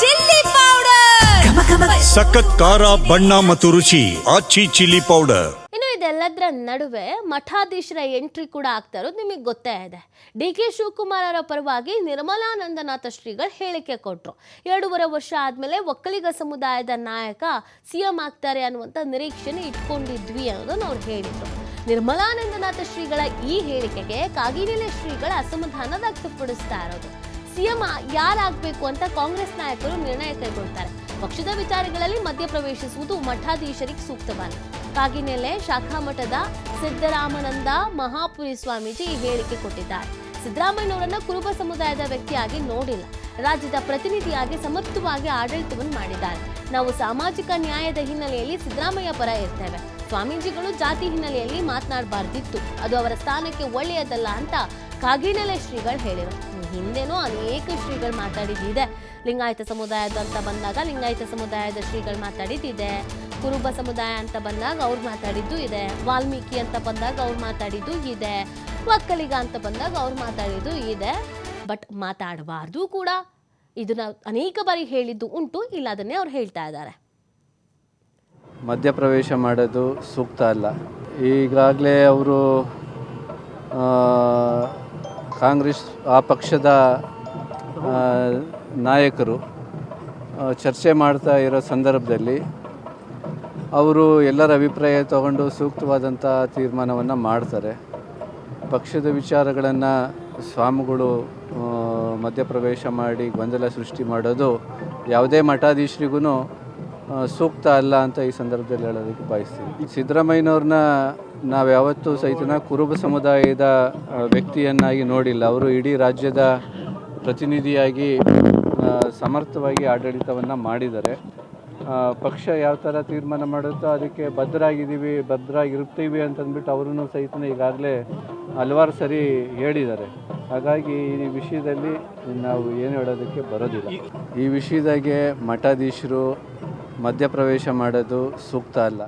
Chilli powder. ಸಖತ್ ಖಾರ ಬಣ್ಣ ಮತ್ತು ರುಚಿ ಆಚಿ ಚಿಲ್ಲಿ ಪೌಡರ್. ಇನ್ನು ಇದೆಲ್ಲದರ ನಡುವೆ ಮಠಾಧೀಶರ ಎಂಟ್ರಿ ಕೂಡ ಆಗ್ತಾ ಇರೋದು ನಿಮಗೆ ಗೊತ್ತೇ ಇದೆ. ಡಿ ಕೆ ಶಿವಕುಮಾರರ ಪರವಾಗಿ ನಿರ್ಮಲಾನಂದನಾಥ ಶ್ರೀಗಳು ಹೇಳಿಕೆ ಕೊಟ್ಟರು ಎರಡೂವರೆ ವರ್ಷ ಆದಮೇಲೆ ಒಕ್ಕಲಿಗ ಸಮುದಾಯದ ನಾಯಕ ಸಿ ಎಂ ಆಗ್ತಾರೆ ಅನ್ನುವಂಥ ನಿರೀಕ್ಷೆನ ಇಟ್ಕೊಂಡಿದ್ವಿ ಅನ್ನೋದನ್ನು ಅವ್ರು ಹೇಳಿದ್ರು. ನಿರ್ಮಲಾನಂದನಾಥ ಶ್ರೀಗಳ ಈ ಹೇಳಿಕೆಗೆ ಕಾಗಿನೆಲೆ ಶ್ರೀಗಳ ಅಸಮಾಧಾನ ವ್ಯಕ್ತಪಡಿಸ್ತಾ ಇರೋದು. ಸಿಎಂ ಯಾರಾಗಬೇಕು ಅಂತ ಕಾಂಗ್ರೆಸ್ ನಾಯಕರು ನಿರ್ಣಯ ಕೈಗೊಳ್ತಾರೆ. ಪಕ್ಷದ ವಿಚಾರಗಳಲ್ಲಿ ಮಧ್ಯಪ್ರವೇಶಿಸುವುದು ಮಠಾಧೀಶರಿಗೆ ಸೂಕ್ತವಲ್ಲ. ಕಾಗಿನೆಲೆ ಶಾಖಾ ಮಠದ ಸಿದ್ದರಾಮನಂದ ಮಹಾಪುರಿ ಸ್ವಾಮೀಜಿ ಈ ಹೇಳಿಕೆ ಕೊಟ್ಟಿದ್ದಾರೆ. ಸಿದ್ದರಾಮಯ್ಯನವರನ್ನ ಕುರುಬ ಸಮುದಾಯದ ವ್ಯಕ್ತಿಯಾಗಿ ನೋಡಿಲ್ಲ. ರಾಜ್ಯದ ಪ್ರತಿನಿಧಿಯಾಗಿ ಸಮರ್ಥವಾಗಿ ಆಡಳಿತವನ್ನು ಮಾಡಿದ್ದಾರೆ. ನಾವು ಸಾಮಾಜಿಕ ನ್ಯಾಯದ ಹಿನ್ನೆಲೆಯಲ್ಲಿ ಸಿದ್ದರಾಮಯ್ಯ ಪರ ಇರ್ತೇವೆ. ಸ್ವಾಮೀಜಿಗಳು ಜಾತಿ ಹಿನ್ನೆಲೆಯಲ್ಲಿ ಮಾತನಾಡಬಾರ್ದಿತ್ತು. ಅದು ಅವರ ಸ್ಥಾನಕ್ಕೆ ಒಳ್ಳೆಯದಲ್ಲ ಅಂತ ಕಾಗಿನೆಲೆ ಶ್ರೀಗಳು ಹೇಳಿದರು ಹಿಂದೆನೂ ಅನೇಕ ಶ್ರೀಗಳು ಮಾತಾಡಿದ್ದಿದೆ. ಲಿಂಗಾಯತ ಸಮುದಾಯದ ಅಂತ ಬಂದಾಗ ಲಿಂಗಾಯತ ಸಮುದಾಯದ ಶ್ರೀಗಳು ಮಾತಾಡಿದ್ದಿದೆ. ಕುರುಬ ಸಮುದಾಯ ಅಂತ ಬಂದಾಗ ಅವ್ರು ಮಾತಾಡಿದ್ದು ಇದೆ. ವಾಲ್ಮೀಕಿ ಅಂತ ಬಂದಾಗ ಅವ್ರು ಮಾತಾಡಿದ್ದು ಇದೆ. ಒಕ್ಕಲಿಗ ಅಂತ ಬಂದಾಗ ಅವ್ರು ಮಾತಾಡಿದ್ದು ಇದೆ. ಬಟ್ ಮಾತಾಡಬಾರ್ದು ಕೂಡ. ಇದನ್ನ ಅನೇಕ ಬಾರಿ ಹೇಳಿದ್ದು ಉಂಟು. ಇಲ್ಲ ಅದನ್ನೇ ಅವ್ರು ಹೇಳ್ತಾ ಇದ್ದಾರೆ. ಮಧ್ಯಪ್ರವೇಶ ಮಾಡೋದು ಸೂಕ್ತ ಅಲ್ಲ. ಈಗಾಗಲೇ ಅವರು ಕಾಂಗ್ರೆಸ್, ಆ ಪಕ್ಷದ ನಾಯಕರು ಚರ್ಚೆ ಮಾಡ್ತಾ ಇರೋ ಸಂದರ್ಭದಲ್ಲಿ ಅವರು ಎಲ್ಲರ ಅಭಿಪ್ರಾಯ ತಗೊಂಡು ಸೂಕ್ತವಾದಂಥ ತೀರ್ಮಾನವನ್ನು ಮಾಡ್ತಾರೆ. ಪಕ್ಷದ ವಿಚಾರಗಳನ್ನು ಸ್ವಾಮಿಗಳು ಮಧ್ಯಪ್ರವೇಶ ಮಾಡಿ ಗೊಂದಲ ಸೃಷ್ಟಿ ಮಾಡೋದು ಯಾವುದೇ ಮಠಾಧೀಶರಿಗೂ ಸೂಕ್ತ ಅಲ್ಲ ಅಂತ ಈ ಸಂದರ್ಭದಲ್ಲಿ ಹೇಳೋದಕ್ಕೆ ಬಯಸ್ತೀನಿ. ಸಿದ್ದರಾಮಯ್ಯನವ್ರನ್ನ ನಾವು ಯಾವತ್ತೂ ಸಹಿತನ ಕುರುಬ ಸಮುದಾಯದ ವ್ಯಕ್ತಿಯನ್ನಾಗಿ ನೋಡಿಲ್ಲ. ಅವರು ಇಡೀ ರಾಜ್ಯದ ಪ್ರತಿನಿಧಿಯಾಗಿ ಸಮರ್ಥವಾಗಿ ಆಡಳಿತವನ್ನು ಮಾಡಿದ್ದಾರೆ. ಪಕ್ಷ ಯಾವ ಥರ ತೀರ್ಮಾನ ಮಾಡುತ್ತೋ ಅದಕ್ಕೆ ಭದ್ರಾಗಿದ್ದೀವಿ ಭದ್ರಾಗಿರ್ತೀವಿ ಅಂತಂದ್ಬಿಟ್ಟು ಅವರೂ ಸಹಿತ ಈಗಾಗಲೇ ಹಲವಾರು ಸರಿ ಹೇಳಿದ್ದಾರೆ. ಹಾಗಾಗಿ ಈ ವಿಷಯದಲ್ಲಿ ನಾವು ಏನು ಹೇಳೋದಕ್ಕೆ ಬರೋದಿಲ್ಲ. ಈ ವಿಷಯದಾಗೆ ಮಠಾಧೀಶರು ಮಧ್ಯಪ್ರವೇಶ ಮಾಡೋದು ಸೂಕ್ತ ಅಲ್ಲ.